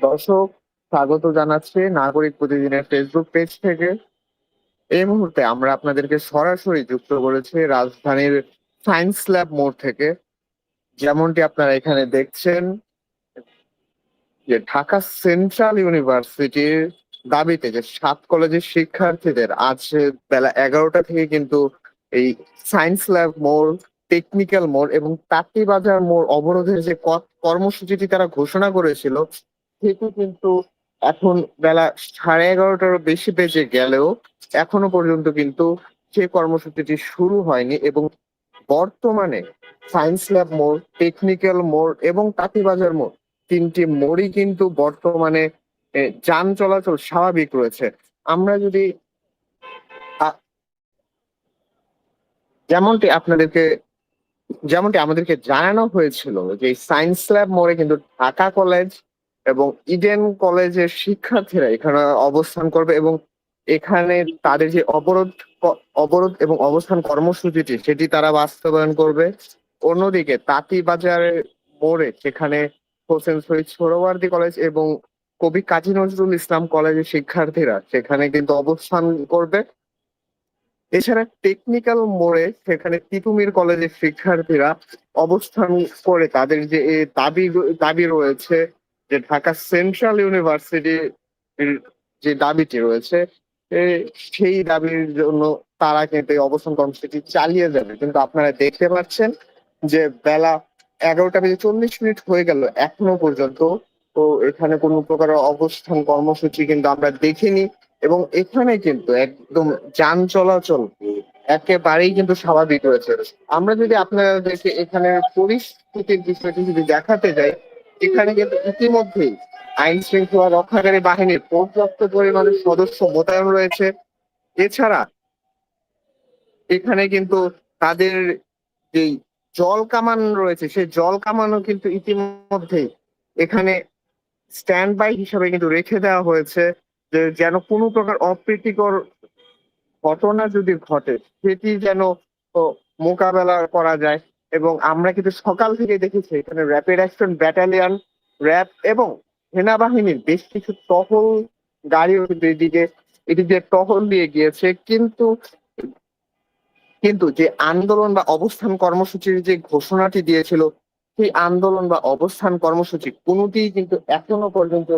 দর্শক, স্বাগত জানাচ্ছি নাগরিক প্রতিদিনের ফেসবুক পেজ থেকে। এই মুহূর্তে আমরা আপনাদেরকে সরাসরি যুক্ত করেছি রাজধানীর সায়েন্স ল্যাব মোড় থেকে। যেমনটি আপনারা এখানে দেখছেন, যে ঢাকা সেন্ট্রাল ইউনিভার্সিটির দাবিতে যে সাত কলেজের শিক্ষার্থীদের আজ বেলা এগারোটা থেকে কিন্তু এই সায়েন্স ল্যাব মোড় টেকনিক্যাল মোড় এবং তাঁতিবাজার মোড় অবরোধের যে কর্মসূচিটি তারা ঘোষণা করেছিল সেটি কিন্তু এখন বেলা সাড়ে এগারোটারও বেশি বেজে গেলেও এখনও পর্যন্ত কিন্তু সেই কর্মসূচিটি শুরু হয়নি এবং বর্তমানে সায়েন্স ল্যাব মোড়, টেকনিক্যাল মোড় এবং তাঁতিবাজার মোড় তিনটি মোড়ই কিন্তু বর্তমানে যান চলাচল স্বাভাবিক রয়েছে। আমরা যদি যেমনটি আপনাদেরকে, যেমনটি আমাদেরকে জানানো হয়েছিল যে সায়েন্স ল্যাব মোড়ে কিন্তু ঢাকা কলেজ এবং ইডেন কলেজের শিক্ষার্থীরা এখানে অবস্থান করবে এবং এখানে তাদের যে অবরোধ অবরোধ এবং অবস্থান কর্মসূচিটি, সেটি তারা বাস্তবায়ন করবে। অন্যদিকে তাঁতিবাজার মোড়ে সেখানে হোসেন শহীদ সোহরাওয়ার্দী কলেজ এবং কবি কাজী নজরুল ইসলাম কলেজের শিক্ষার্থীরা সেখানে কিন্তু অবস্থান করবে। এছাড়া টেকনিক্যাল মোড়ে সেখানে তিতুমির কলেজের শিক্ষার্থীরা অবস্থান করে তাদের যে দাবি দাবি রয়েছে যে ঢাকা সেন্ট্রাল ইউনিভার্সিটির যে দাবিটি রয়েছে সেই দাবির জন্য তারা কিন্তু এই অবস্থান কর্মসূচি চালিয়ে যাবে। কিন্তু আপনারা দেখতে পাচ্ছেন যে বেলা এগারোটা বেজে চল্লিশ মিনিট হয়ে গেল এখনও পর্যন্ত। তো এখানে কোনো প্রকার অবস্থান কর্মসূচি কিন্তু আমরা দেখিনি এবং এখানে কিন্তু একদম যান চলাচল একেবারেই কিন্তু স্বাভাবিক রয়েছে। আমরা যদি আপনাদেরকে এখানে পরিস্থিতির বিষয়টি যদি দেখাতে যাই এখানে কিন্তু ইতিমধ্যেই আইন শৃঙ্খলা রক্ষাকারী বাহিনীর পর্যাপ্ত পরিমাণের সদস্য মোতায়েন রয়েছে। এছাড়া এখানে কিন্তু তাদের যেই জল কামান রয়েছে, সেই জল কামানও কিন্তু ইতিমধ্যেই এখানে স্ট্যান্ড বাই হিসাবে কিন্তু রেখে দেওয়া হয়েছে যে যেন কোনো প্রকার অপ্রীতিকর ঘটনা যদি ঘটে, সেটি যেন মোকাবেলা করা যায়। এবং আমরা কিন্তু সকাল থেকে দেখেছি এখানে র্যাপিড অ্যাকশন ব্যাটালিয়ন, র্যাব এবং সেনাবাহিনীর বেশ কিছু টহল গাড়িও কিন্তু এদিকে এদিকে টহল দিয়ে গিয়েছে। কিন্তু কিন্তু যে আন্দোলন বা অবস্থান কর্মসূচির যে ঘোষণাটি দিয়েছিল, সেই আন্দোলন বা অবস্থান কর্মসূচি কোনোটিই কিন্তু এখনও পর্যন্ত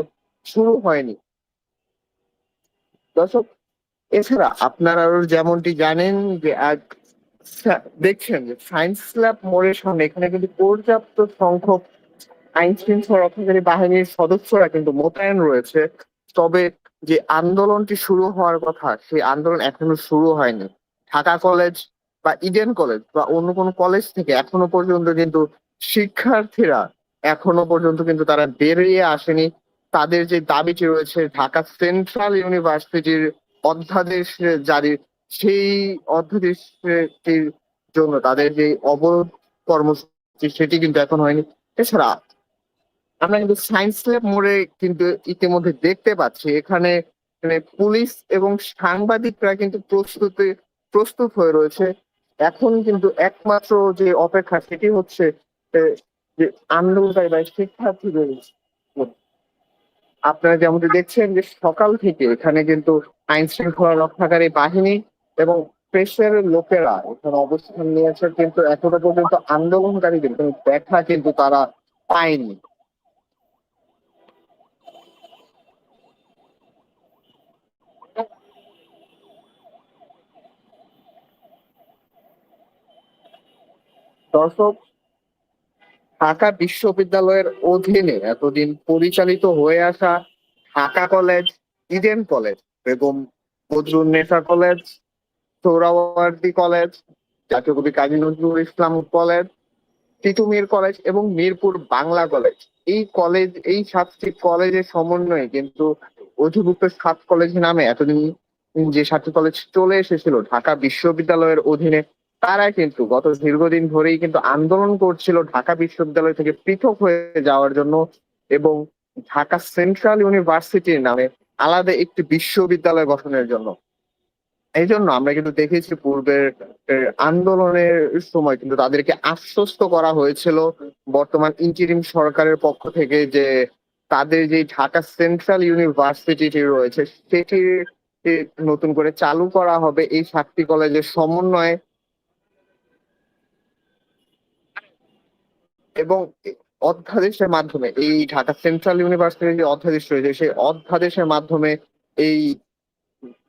শুরু হয়নি। দর্শক, এছাড়া আপনারা যেমনটি জানেন যে আজ দেখছেন যে সায়েন্স ল্যাব মোড়ের সামনে এখানে কিন্তু পর্যাপ্ত সংখ্যক আইন শৃঙ্খলা রক্ষাকারী বাহিনীর সদস্যরা কিন্তু মোতায়েন রয়েছে। তবে যে আন্দোলনটি শুরু হওয়ার কথা, সেই আন্দোলন এখনও শুরু হয়নি। ঢাকা কলেজ বা ইডেন কলেজ বা অন্য কোনো কলেজ থেকে এখনও পর্যন্ত কিন্তু শিক্ষার্থীরা এখনও পর্যন্ত কিন্তু তারা বেরিয়ে আসেনি। তাদের যে দাবিটি রয়েছে, ঢাকা সেন্ট্রাল ইউনিভার্সিটির অধ্যাদেশ জারি সেই অধ্যাদেশটির জন্য তাদের যে অবরোধ কর্মসূচি সেটি কিন্তু এখন হয়নি। এছাড়া আমরা কিন্তু সায়েন্স ল্যাব মোড়ে কিন্তু ইতিমধ্যে দেখতে পাচ্ছি, এখানে মানে পুলিশ এবং সাংবাদিকরা কিন্তু প্রস্তুতি প্রস্তুত হয়ে রয়েছে। এখন কিন্তু একমাত্র যে অপেক্ষা সেটি হচ্ছে যে আন্দোলনকারী বা শিক্ষার্থীদের আপনারা যেমনটি দেখছেন যে সকাল থেকে এখানে কিন্তু আইন শৃঙ্খলা রক্ষাকারী বাহিনী এবং প্রেসের লোকেরা এখানে অবস্থান নিয়েছে, কিন্তু এখনও পর্যন্ত আন্দোলনকারীদের কোনো দেখা কিন্তু তারা পায়নি। দর্শক, ঢাকা বিশ্ববিদ্যালয়ের অধীনে এতদিন পরিচালিত হয়ে আসা Dhaka college, Eden college, Begum Badrunnesa college Suhrawardy college, জাতীয় কবি কাজী নজরুল ইসলাম কলেজ তিতুমির কলেজ এবং মিরপুর বাংলা কলেজ। এই কলেজ, এই সাতটি কলেজের সমন্বয়ে কিন্তু অধিভুক্ত সাত কলেজ নামে এতদিন যে সাতটি কলেজ চলে এসেছিল, ঢাকা বিশ্ববিদ্যালয়ের অধীনে, তারা কিন্তু গত দীর্ঘদিন ধরেই কিন্তু আন্দোলন করছিল ঢাকা বিশ্ববিদ্যালয় থেকে পৃথক হয়ে যাওয়ার জন্য এবং ঢাকা সেন্ট্রাল ইউনিভার্সিটির নামে আলাদা একটি বিশ্ববিদ্যালয় গঠনের জন্য। এই জন্য আমরা কিন্তু দেখেছি পূর্বের আন্দোলনের সময় কিন্তু তাদেরকে আশ্বস্ত করা হয়েছিল বর্তমান ইন্টারিম সরকারের পক্ষ থেকে যে তাদের যে ঢাকা সেন্ট্রাল ইউনিভার্সিটিটি রয়েছে সেটি নতুন করে চালু করা হবে এই সাতটি কলেজের সমন্বয়ে। এবং অধ্যাদেশের মাধ্যমে, এই ঢাকা সেন্ট্রাল ইউনিভার্সিটির যে অধ্যাদেশ রয়েছে, সেই অধ্যাদেশের মাধ্যমে এই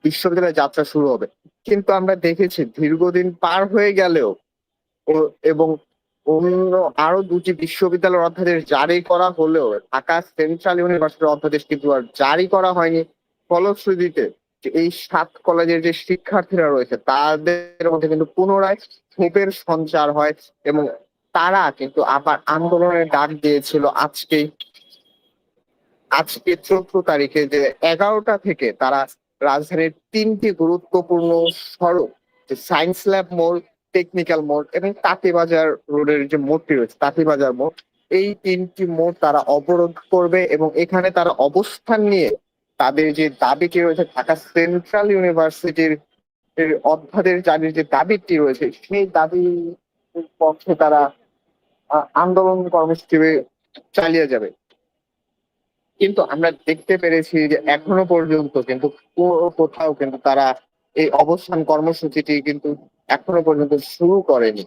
বিশ্ববিদ্যালয়ের যাত্রা শুরু হবে। কিন্তু আমরা দেখেছি দীর্ঘদিন পার হয়ে গেলেও এবং অন্য আরও দুটি বিশ্ববিদ্যালয়ের অধ্যাদেশ জারি করা হলেও ঢাকা সেন্ট্রাল ইউনিভার্সিটির অধ্যাদেশ কিন্তু আর জারি করা হয়নি। ফলশ্রুতিতে এই সাত কলেজের যে শিক্ষার্থীরা রয়েছে, তাদের মধ্যে কিন্তু পুনরায় ক্ষোভের সঞ্চার হয় এবং তারা কিন্তু আবার আন্দোলনের ডাক দিয়েছিল আজকেই। আজকে চোদ্দ তারিখে যে এগারোটা থেকে তারা রাজধানীর তিনটি গুরুত্বপূর্ণ সড়ক, যে সায়েন্স ল্যাব মোড় টেকনিক্যাল মোড় এবং তাঁতিবাজার রোডের যে মোড়টি রয়েছে, তাঁতিবাজার মোড়। এই তিনটি মোড় তারা অবরোধ করবে এবং এখানে তারা অবস্থান নিয়ে তাদের যে দাবিটি রয়েছে, ঢাকা সেন্ট্রাল ইউনিভার্সিটির অধ্যাদের জারির যে দাবিটি রয়েছে, সেই দাবির পক্ষে তারা আন্দোলন কর্মসূচি চালিয়ে যাবে। কিন্তু আমরা দেখতে পেরেছি যে এখনও পর্যন্ত কিন্তু কোথাও কিন্তু তারা এই অবস্থান কর্মসূচিটি কিন্তু এখনও পর্যন্ত শুরু করেনি।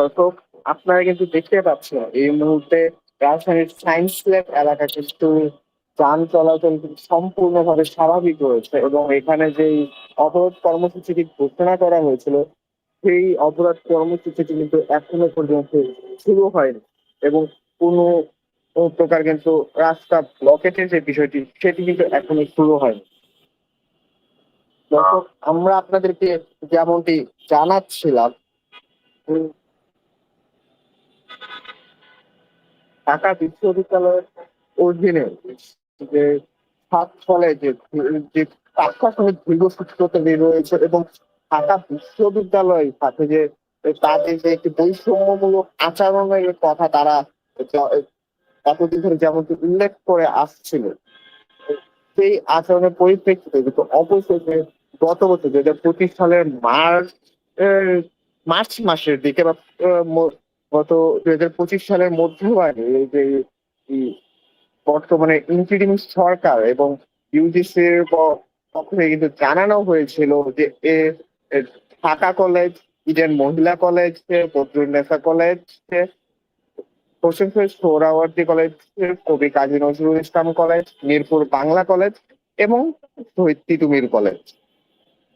দর্শক আপনারা কিন্তু দেখতে পাচ্ছেন এই মুহূর্তে রাজধানীর সায়েন্স ল্যাব এলাকা কিন্তু যান চলাচল সম্পূর্ণভাবে স্বাভাবিক রয়েছে এবং এখানে যেই অবরোধ কর্মসূচিটি ঘোষণা করা হয়েছিল, সেই অবরোধ কর্মসূচিটি কিন্তু এখনও পর্যন্ত শুরু হয়নি এবং কোনো কোনো প্রকার কিন্তু রাস্তা ব্লকেটের যে বিষয়টি, সেটি কিন্তু এখনও শুরু হয়নি। দর্শক, আমরা আপনাদেরকে যেমনটি জানাচ্ছিলাম ঢাকা বিশ্ববিদ্যালয়ের অধীনে যে সাত ফলে যে যে প্রশাসনিক দীর্ঘসূত্রতা রয়েছে এবং ঢাকা বিশ্ববিদ্যালয়ের সাথে যে তাদের যে একটি বৈষম্যমূলক আচরণের কথা তারা য- এতদিন ধরে যেমনটি উল্লেখ করে আসছিল, সেই আচরণের পরিপ্রেক্ষিতে কিন্তু অবশেষে গত বছর দু হাজার পঁচিশ সালের মার্চ মার্চ মাসের দিকে বা গত দুই হাজার পঁচিশ সালের এই যে বর্তমানে ইন্টিরিম সরকার এবং পক্ষ থেকে কিন্তু জানানো হয়েছিল যে ঢাকা কলেজ ইডেন মহিলা college Badrunnesa college Hossain Suhrawardy college কবি কাজী নজরুল ইসলাম কলেজ মিরপুর বাংলা কলেজ এবং শহীদ তিতুমির কলেজ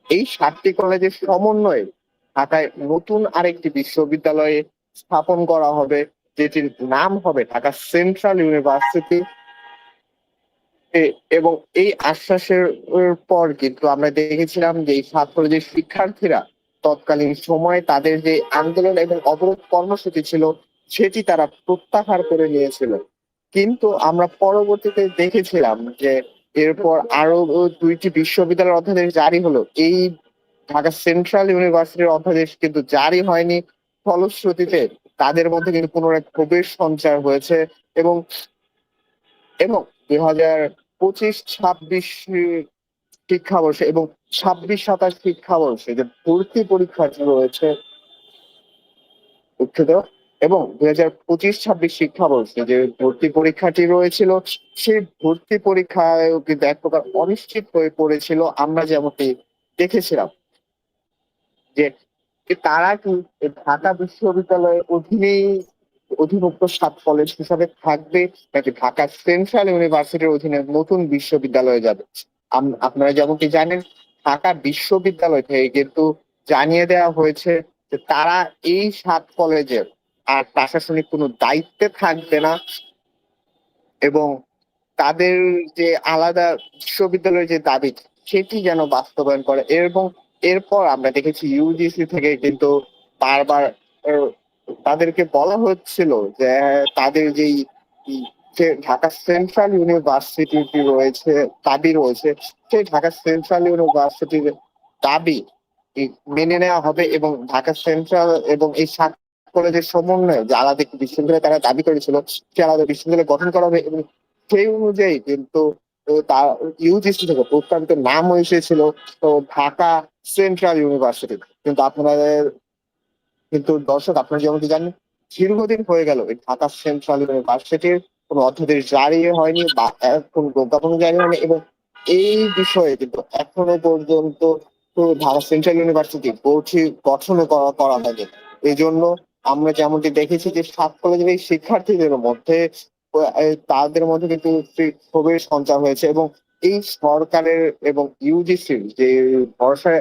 এই সাতটি কলেজের সমন্বয়ে ঢাকায় নতুন আরেকটি বিশ্ববিদ্যালয়ে স্থাপন করা হবে, যেটির নাম হবে ঢাকা সেন্ট্রাল ইউনিভার্সিটি। এবং এই আশ্বাসের পর কিন্তু আমরা দেখেছিলাম যে ছাত্র যে শিক্ষার্থীরা তৎকালীন সময়ে তাদের যে আন্দোলন এবং অবরোধ কর্মসূচি ছিল, সেটি তারা প্রত্যাহার করে নিয়েছিল। কিন্তু আমরা পরবর্তীতে দেখেছিলাম যে এরপর আরও দুইটি বিশ্ববিদ্যালয়ের অধ্যাদেশ জারি হলো। এই ঢাকা সেন্ট্রাল ইউনিভার্সিটির অধ্যাদেশ কিন্তু জারি হয়নি। ফলশ্রুতিতে তাদের মধ্যে কিন্তু পুনরায় ক্ষোভের সঞ্চার হয়েছে এবং এবং দুই হাজার পঁচিশ ছাব্বিশ শিক্ষাবর্ষে এবং ছাব্বিশ সাতাশ শিক্ষাবর্ষে যে ভর্তি পরীক্ষা রয়েছে দুঃখিত এবং দুই হাজার পঁচিশ ছাব্বিশ শিক্ষাবর্ষে যে ভর্তি পরীক্ষাটি রয়েছিল, সেই ভর্তি পরীক্ষায় কিন্তু এক প্রকার অনিশ্চিত হয়ে পড়েছিল। আমরা যেমনটি দেখেছিলাম যে তারা কি ঢাকা বিশ্ববিদ্যালয়ের অধীনেই অধিভুক্ত সাত কলেজ হিসাবে থাকবে নাকি ঢাকা সেন্ট্রাল ইউনিভার্সিটির অধীনে নতুন বিশ্ববিদ্যালয়ে যাবে? আপনারা যেমনটি জানেন, ঢাকা বিশ্ববিদ্যালয় থেকে কিন্তু জানিয়ে দেওয়া হয়েছে যে তারা এই সাত কলেজের আর প্রশাসনিক কোনো দায়িত্বে থাকবে না এবং তাদের যে আলাদা বিশ্ববিদ্যালয়ের যে দাবি, সেটি যেন বাস্তবায়ন করে এবং এরপর আমরা দেখেছি ইউজিসি থেকে কিন্তু বারবার তাদেরকে বলা হচ্ছিল যে, তাদের যেই ঢাকা সেন্ট্রাল ইউনিভার্সিটি রয়েছে, দাবি রয়েছে, সেই ঢাকা সেন্ট্রাল ইউনিভার্সিটির দাবি মেনে নেওয়া হবে এবং ঢাকা সেন্ট্রাল এবং এই সাত কলেজের সমন্বয়ে যে আলাদা একটি বিশ্ববিদ্যালয় তারা দাবি করেছিল সে আলাদা বিশ্ববিদ্যালয় গঠন করা হবে এবং সেই অনুযায়ী কিন্তু তার ইউজিসি থেকে প্রস্তাবিত নাম এসেছিল। তো ঢাকা সেন্ট্রাল ইউনিভার্সিটি কিন্তু আপনাদের কিন্তু দর্শক, আপনারা যেমনটি জানেন, দীর্ঘদিন হয়ে গেল ঢাকা সেন্ট্রাল ইউনিভার্সিটির কোনো অধ্যাদেশ জারি হয়নি বা কোন প্রজ্ঞাপন জারি হয়নি এবং এই বিষয়ে কিন্তু এখনও পর্যন্ত ঢাকা সেন্ট্রাল ইউনিভার্সিটি বোর্ডটি গঠন করা হয়নি। এই জন্য আমরা যেমনটি দেখেছি যে সাত কলেজের এই শিক্ষার্থীদের মধ্যে তাদের মধ্যে কিন্তু ক্ষোভের সঞ্চার হয়েছে এবং এই সরকারের এবং ইউজিসির যে ভরসা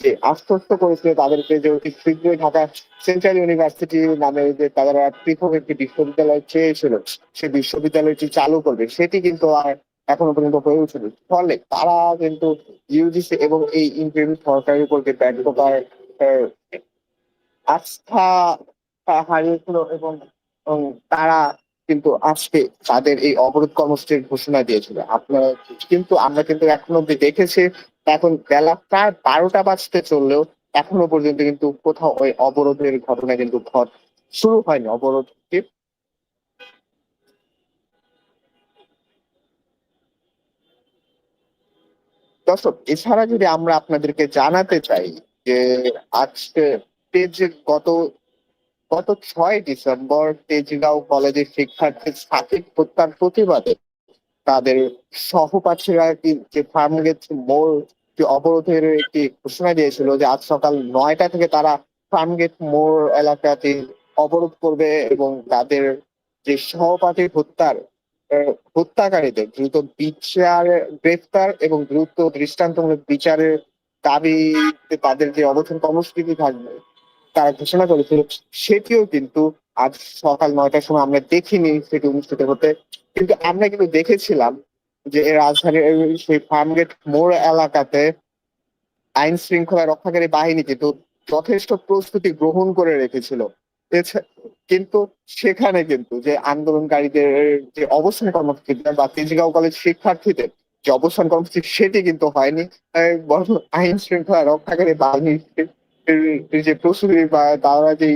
যে আশ্বস্ত করেছিল তাদেরকে যে অতি শীঘ্রই ঢাকা সেন্ট্রাল ইউনিভার্সিটি নামে যে তারা পৃথক একটি বিশ্ববিদ্যালয় চেয়েছিল, সেই বিশ্ববিদ্যালয়টি চালু করবে, সেটি কিন্তু আর এখনও পর্যন্ত হয়ে উঠেনি ফলে তারা কিন্তু ইউজিসি এবং এই ইন্টারিম সরকারের উপর যে ব্যর্থতার আস্থা হারিয়েছিল এবং তারা কিন্তু আজকে তাদের এই অবরোধ কর্মসূচির ঘোষণা দিয়েছিল। আপনারা কিন্তু, আমরা কিন্তু এখনও অব্দি দেখেছি, এখন বেলা প্রায় বারোটা বাজতে চললেও এখনও পর্যন্ত কিন্তু কোথাও ওই অবরোধের ঘটনা কিন্তু ঘট, শুরু হয়নি। অবরোধটি দর্শক, এছাড়া যদি আমরা আপনাদেরকে জানাতে চাই যে আজকে তেজ গত গত ছয় ডিসেম্বর তেজগাঁও কলেজের শিক্ষার্থী সাকিব হত্যার প্রতিবাদে তাদের সহপাঠীরা যে ফার্মগেট মোড় অবরোধের একটি ঘোষণা দিয়েছিল যে আজ সকাল নয়টা থেকে তারা ফার্মগেট মোড় এলাকাতে অবরোধ করবে এবং তাদের যে সহপাঠী হত্যার হত্যাকারীদের দ্রুত বিচার, গ্রেফতার এবং দ্রুত দৃষ্টান্তমূলক বিচারের দাবি তাদের যে অবস্থান কর্মসূচি থাকবে তারা ঘোষণা করেছিল, সেটিও কিন্তু আজ সকাল নয়টার সময় আমরা দেখিনি সেটি অনুষ্ঠিত হতে। কিন্তু আমরা কিন্তু দেখেছিলাম যে রাজধানীর সেই ফার্মগেট মোড় এলাকাতে আইন শৃঙ্খলা রক্ষাকারী বাহিনী কিন্তু যথেষ্ট প্রস্তুতি গ্রহণ করে রেখেছিল। কিন্তু সেখানে কিন্তু যে আন্দোলনকারীদের যে অবস্থান কর্মসূচি, বা তেজগাঁও কলেজ শিক্ষার্থীদের যে অবস্থান কর্মসূচি, সেটি কিন্তু হয়নি। বরং আইন শৃঙ্খলা রক্ষাকারী বাহিনী যে প্রস্তুতি বা তারা যে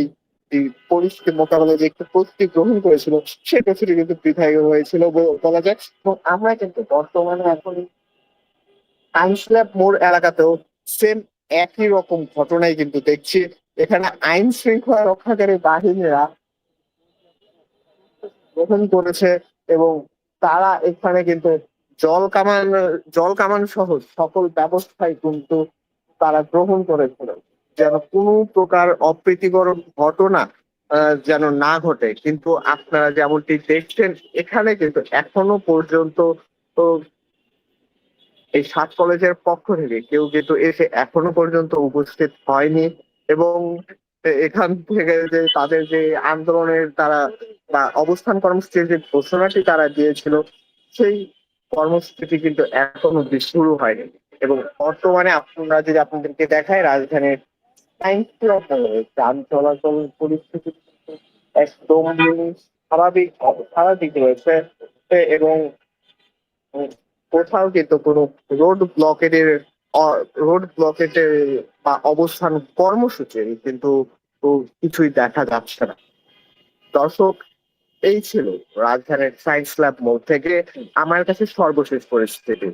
পরিস্থিতি মোকাবেলায় যে একটু প্রস্তুতি গ্রহণ করেছিল, সেই প্রস্তুতি কিন্তু বৃথায় হয়েছিল বলা যায়। এবং আমরা কিন্তু বর্তমানে এখন আইনস্ল্যাব মোড় এলাকাতেও সেম একই রকম ঘটনাই কিন্তু দেখছি। এখানে আইন শৃঙ্খলা রক্ষাকারী বাহিনীরা গ্রহণ করেছে এবং তারা এখানে কিন্তু জল কামান জল কামান সহ সকল ব্যবস্থাই কিন্তু তারা গ্রহণ করেছিল। যেন কোনো প্রকার অপ্রীতিকর ঘটনা যেন না ঘটে। কিন্তু আপনারা যেমনটি দেখছেন, এখানে কিন্তু এখনও পর্যন্ত এই সাত কলেজের পক্ষ থেকে কেউ কিন্তু এসে এখনও পর্যন্ত উপস্থিত হয়নি এবং এখান থেকে যে তাদের যে আন্দোলনের তারা বা অবস্থান কর্মসূচির যে ঘোষণাটি তারা দিয়েছিল, সেই কর্মসূচিটি কিন্তু এখনও শুরু হয়নি। এবং বর্তমানে আপনারা যদি আপনাদেরকে দেখায়, রাজধানীর যান চলাচল পরিস্থিতি একদম স্বাভাবিক স্বাভাবিক রয়েছে। এবং কোথাও কিন্তু কোনো রোড ব্লকেটের রোড ব্লকেটের বা অবস্থান কর্মসূচির কিন্তু কিছুই দেখা যাচ্ছে না। দর্শক, এই ছিল রাজধানীর সায়েন্স ল্যাব মোড় থেকে। আমার কাছে সর্বশেষ পরিস্থিতি।